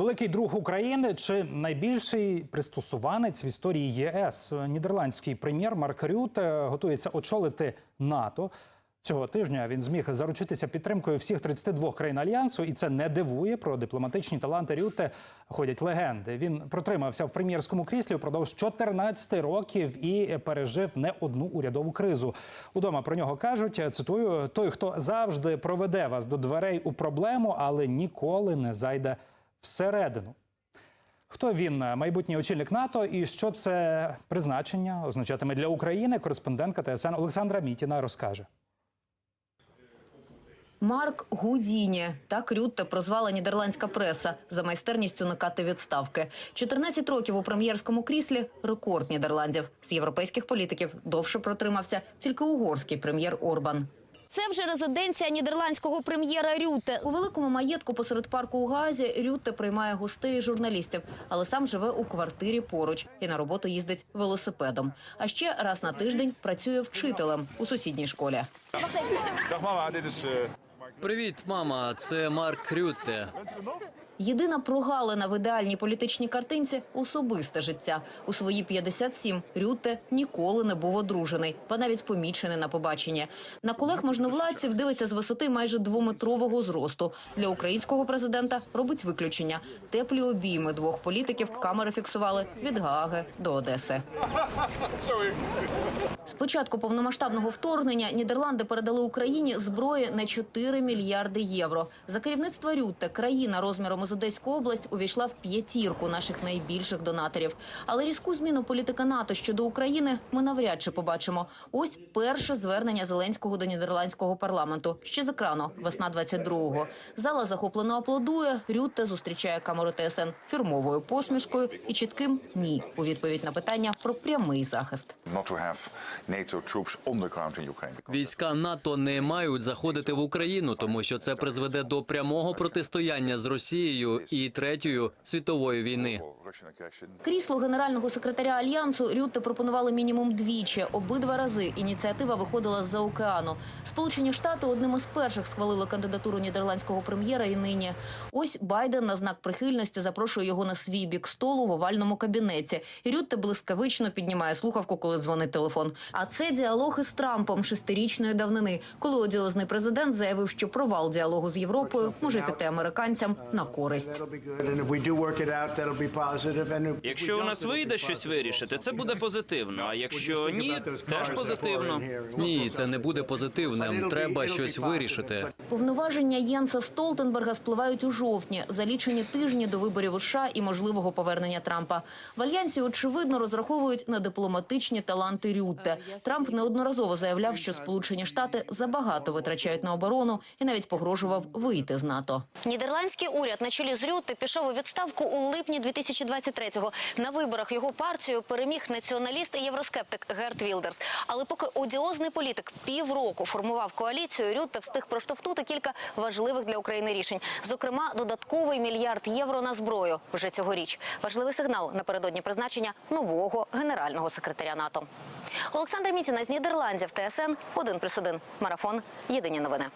Великий друг України чи найбільший пристосуванець в історії ЄС нідерландський прем'єр Марк Рюте готується очолити НАТО. Цього тижня він зміг заручитися підтримкою всіх 32 країн альянсу, і це не дивує. Про дипломатичні таланти Рюте ходять легенди. Він протримався в прем'єрському кріслі впродовж 14 років і пережив не одну урядову кризу. Удома про нього кажуть: цитую: той, хто завжди проведе вас до дверей у проблему, але ніколи не зайде всередину. Хто він, майбутній очільник НАТО, і що це призначення означатиме для України? Кореспондентка ТСН Олександра Мітіна розкаже. Марк Гудіні так Рютте прозвала нідерландська преса за майстерністю уникати відставки. 14 років у прем'єрському кріслі рекорд Нідерландів. З європейських політиків довше протримався тільки угорський прем'єр Орбан. Це вже резиденція нідерландського прем'єра Рюте. У великому маєтку посеред парку у Газі Рюте приймає гостей і журналістів, але сам живе у квартирі поруч і на роботу їздить велосипедом. А ще раз на тиждень працює вчителем у сусідній школі. Привіт, мама. Це Марк Рютте. Єдина прогалина в ідеальній політичній картинці особисте життя. У свої 57 Рютте ніколи не був одружений, ба навіть помічений на побачення. На колег можновладців дивиться з висоти майже двометрового зросту. Для українського президента робить виключення. Теплі обійми двох політиків камери фіксували від Гааги до Одеси. З початку повномасштабного вторгнення Нідерланди передали Україні зброї на 4 мільярди євро. За керівництва Рютте країна розміром із Одеську область увійшла в п'ятірку наших найбільших донаторів. Але різку зміну політики НАТО щодо України ми навряд чи побачимо. Ось перше звернення Зеленського до нідерландського парламенту. Ще з екрану весна 22-го. Зала захоплено аплодує. Рютте зустрічає камеру ТСН фірмовою посмішкою і чітким ні у відповідь на питання про прямий захист. Війська НАТО не мають заходити в Україну, тому що це призведе до прямого протистояння з Росією і третьою світової війни. Крісло генерального секретаря альянсу Рютте пропонували мінімум двічі. Обидва рази ініціатива виходила з-за океану. Сполучені Штати одним із перших схвалили кандидатуру нідерландського прем'єра. І нині ось Байден на знак прихильності запрошує його на свій бік столу в овальному кабінеті. І Рютте блискавично піднімає слухавку, коли дзвонить телефон. А це діалог із Трампом шестирічної давнини, коли одіозний президент заявив, що провал діалогу з Європою може піти американцям на користь. Якщо у нас вийде щось вирішити, це буде позитивно. А якщо ні, теж позитивно. Ні, це не буде позитивним. Треба щось вирішити. Повноваження Єнса Столтенберга спливають у жовтні, за лічені тижні до виборів у США і можливого повернення Трампа. В альянсі очевидно розраховують на дипломатичні таланти Рютте. Трамп неодноразово заявляв, що Сполучені Штати забагато витрачають на оборону і навіть погрожував вийти з НАТО. Нідерландський уряд на чолі з Рюте пішов у відставку у липні 2023-го. На виборах його партію переміг націоналіст і євроскептик Герт Вілдерс. Але поки одіозний політик півроку формував коаліцію, Рюте встиг проштовхнути кілька важливих для України рішень. Зокрема, додатковий мільярд євро на зброю вже цьогоріч. Важливий сигнал напередодні призначення нового генерального секретаря НАТО. Олександра Мітіна з Нідерландів, ТСН 1+,1. Марафон. Єдині новини.